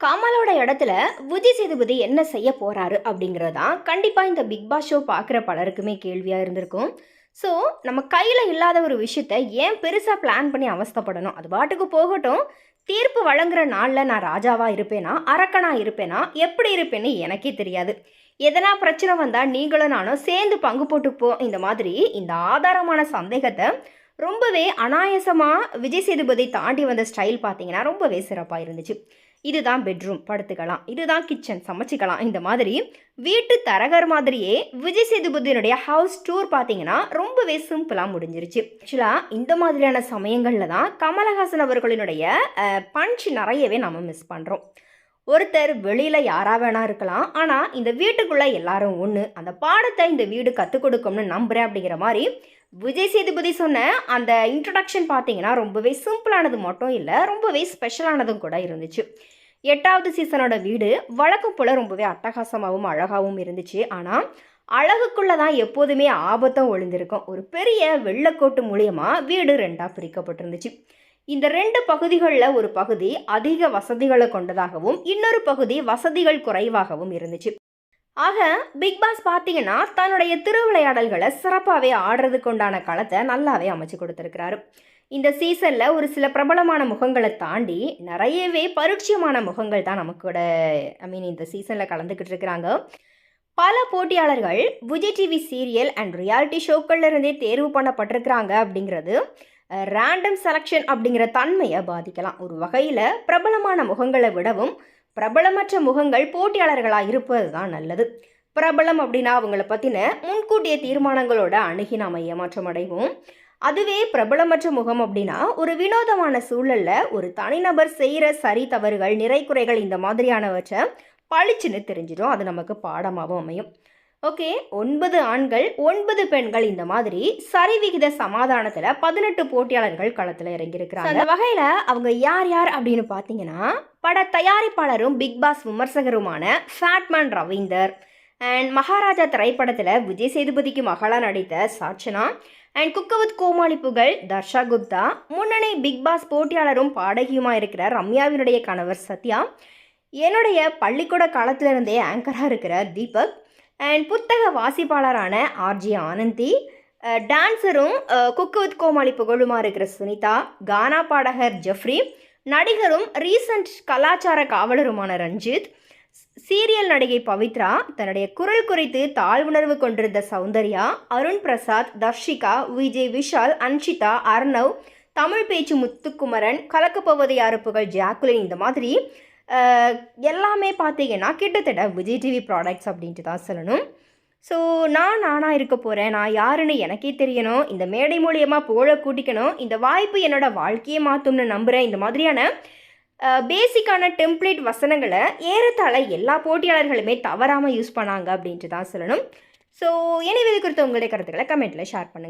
கமலோட இடத்துல விஜய் சேதுபதி என்ன செய்ய போறாரு அப்படிங்கிறது தான் கண்டிப்பாக இந்த பிக் பாஸ் ஷோ பார்க்குற பலருக்குமே கேள்வியாக இருந்திருக்கும். ஸோ நம்ம கையில் இல்லாத ஒரு விஷயத்த ஏன் பெருசாக பிளான் பண்ணி அவஸ்தப்படணும்? அது பாட்டுக்கு போகட்டும். தீர்ப்பு வழங்குற நாளில் நான் ராஜாவாக இருப்பேனா? அரக்கனா இருப்பேனா? எப்படி இருப்பேன்னு எனக்கே தெரியாது. எதனா பிரச்சனை வந்தால் நீங்களும் நானும் சேர்ந்து பங்கு போட்டுப்போம். இந்த மாதிரி இந்த ஆதாரமான சந்தேகத்தை ரொம்பவே அனாயசமாக விஜய் சேதுபதி தாண்டி வந்த ஸ்டைல் பார்த்தீங்கன்னா ரொம்பவே சிறப்பாக இருந்துச்சு. இதுதான் பெட்ரூம் படுத்துக்கலாம். இதுதான் கிச்சன் சமைச்சிக்கலாம். இந்த மாதிரி வீட்டு தரகர் மாதிரியே விஜய் சேதுபதியினுடைய ஹவுஸ் டூர் பார்த்தீங்கன்னா ரொம்பவே சிம்பிளாக முடிஞ்சிருச்சு. ஆக்சுவலாக இந்த மாதிரியான சமயங்களில் தான் கமலஹாசன் அவர்களினுடைய பஞ்ச் நிறையவே நம்ம மிஸ் பண்ணுறோம் ஒருத்தர் வெளியில் யாரா வேணா இருக்கலாம். ஆனால் இந்த வீட்டுக்குள்ளே எல்லாரும் ஒன்று அந்த பாடத்தை இந்த வீடு கற்றுக் கொடுக்கும்னு நம்புகிறேன் அப்படிங்கிற மாதிரி விஜய் சேதுபதி சொன்ன அந்த இன்ட்ரடக்ஷன் பார்த்தீங்கன்னா ரொம்பவே சிம்பிளானது மட்டும் இல்லை ரொம்பவே ஸ்பெஷலானதும் கூட இருந்துச்சு. எட்டாவது சீசனோட வீடு வழக்கம் போல் ரொம்பவே அட்டகாசமாகவும் அழகாகவும் இருந்துச்சு. ஆனால் அழகுக்குள்ளே தான் எப்போதுமே ஆபத்தும் ஒளிந்திருக்கும். ஒரு பெரிய வெள்ளக்கோட்டு மூலியமாக வீடு ரெண்டாக பிரிக்கப்பட்டிருந்துச்சு. இந்த ரெண்டு பகுதிகளில் ஒரு பகுதி அதிக வசதிகளை கொண்டதாகவும் இன்னொரு பகுதி வசதிகள் குறைவாகவும் இருந்துச்சு. ஆக பிக் பாஸ் பார்த்தீங்கன்னா தன்னுடைய திருவிளையாடல்களை சிறப்பாகவே ஆடுறதுக்கு உண்டான களத்தை நல்லாவே அமைச்சு கொடுத்துருக்கிறாரு. இந்த சீசனில் ஒரு சில பிரபலமான முகங்களை தாண்டி நிறையவே பரிட்சயமான முகங்கள் தான் நமக்கு கூட ஐ மீன் இந்த சீசனில் கலந்துக்கிட்டு இருக்கிறாங்க. பல போட்டியாளர்கள் Vijay TV serial and reality ஷோக்கள்ல இருந்தே தேர்வு பண்ணப்பட்டிருக்கிறாங்க அப்படிங்கிறது ரேண்டம் செலெக்ஷன் அப்படிங்கிற தன்மையை பாதிக்கலாம். ஒரு வகையில் பிரபலமான முகங்களை விடவும் பிரபலமற்ற முகங்கள் போட்டியாளர்களாக இருப்பது தான் நல்லது. பிரபலம் அப்படின்னா அவங்கள பற்றின முன்கூட்டிய தீர்மானங்களோட அணுகி நாம் ஏமாற்றம் அடைவோம். அதுவே பிரபலமற்ற முகம் அப்படின்னா ஒரு வினோதமான சூழலில் ஒரு தனிநபர் செய்கிற சரி தவறுகள் நிறை குறைகள் இந்த மாதிரியானவற்றை பளிச்சுன்னு தெரிஞ்சிடும். அது நமக்கு பாடமாகவும் அமையும். ஓகே ஒன்பது ஆண்கள் ஒன்பது பெண்கள் இந்த மாதிரி சரிவிகித சமாதானத்தில் பதினெட்டு போட்டியாளர்கள் களத்தில் இறங்கியிருக்கிறாங்க. அந்த வகையில் அவங்க யார் யார் அப்படின்னு பார்த்தீங்கன்னா பட தயாரிப்பாளரும் பிக் பாஸ் விமர்சகருமான ஃபேட்மேன் ரவீந்தர் அண்ட் மகாராஜா திரைப்படத்தில் விஜய் சேதுபதிக்கு மகளாக நடித்த சாட்சனா அண்ட் குக்கவத் கோமாளி புகழ் தர்ஷா குப்தா முன்னணி பிக் பாஸ் போட்டியாளரும் பாடகியுமா இருக்கிற ரம்யாவினுடைய கணவர் சத்யா என்னுடைய பள்ளிக்கூட காலத்திலிருந்தே ஆங்கராக இருக்கிற தீபக் அண்ட் புத்தக வாசிப்பாளரான ஆர்ஜி ஆனந்தி டான்ஸரும் குக்கு வித் கோமாளி புகழுமா இருக்கிற சுனிதா கானா பாடகர் ஜெஃப்ரி நடிகரும் ரீசன்ட் கலாச்சார காவலருமான ரஞ்சித் சீரியல் நடிகை பவித்ரா தன்னுடைய குரல் குறித்து தாழ்வுணர்வு கொண்டிருந்த சௌந்தர்யா அருண் பிரசாத் தர்ஷிகா விஜய் விஷால் அன்ஷிதா அர்ணவ் தமிழ் பேச்சு முத்துக்குமரன் கலக்கப்போவது யாருப்புகள் ஜாக்குலின் இந்த மாதிரி எல்லாமே பார்த்தீங்கன்னா கிட்டத்தட்ட விஜய் டிவி ப்ராடக்ட்ஸ் அப்படின்ட்டு தான் சொல்லணும். ஸோ நான் நானாக இருக்க போகிறேன் நான் யாருன்னு எனக்கே தெரியணும். இந்த மேடை மூலியமாக புகழ கூட்டிக்கணும். இந்த வாய்ப்பு என்னோடய வாழ்க்கையை மாற்றும்னு நம்புகிறேன் இந்த மாதிரியான பேசிக்கான டெம்ப்ளேட் வசனங்களை ஏறத்தாழ எல்லா போட்டியாளர்களுமே தவறாமல் யூஸ் பண்ணாங்க அப்படின்ட்டு தான் சொல்லணும். ஸோ எனவே இது உங்களுடைய கருத்துக்களை கமெண்ட்டில் ஷேர் பண்ணுங்கள்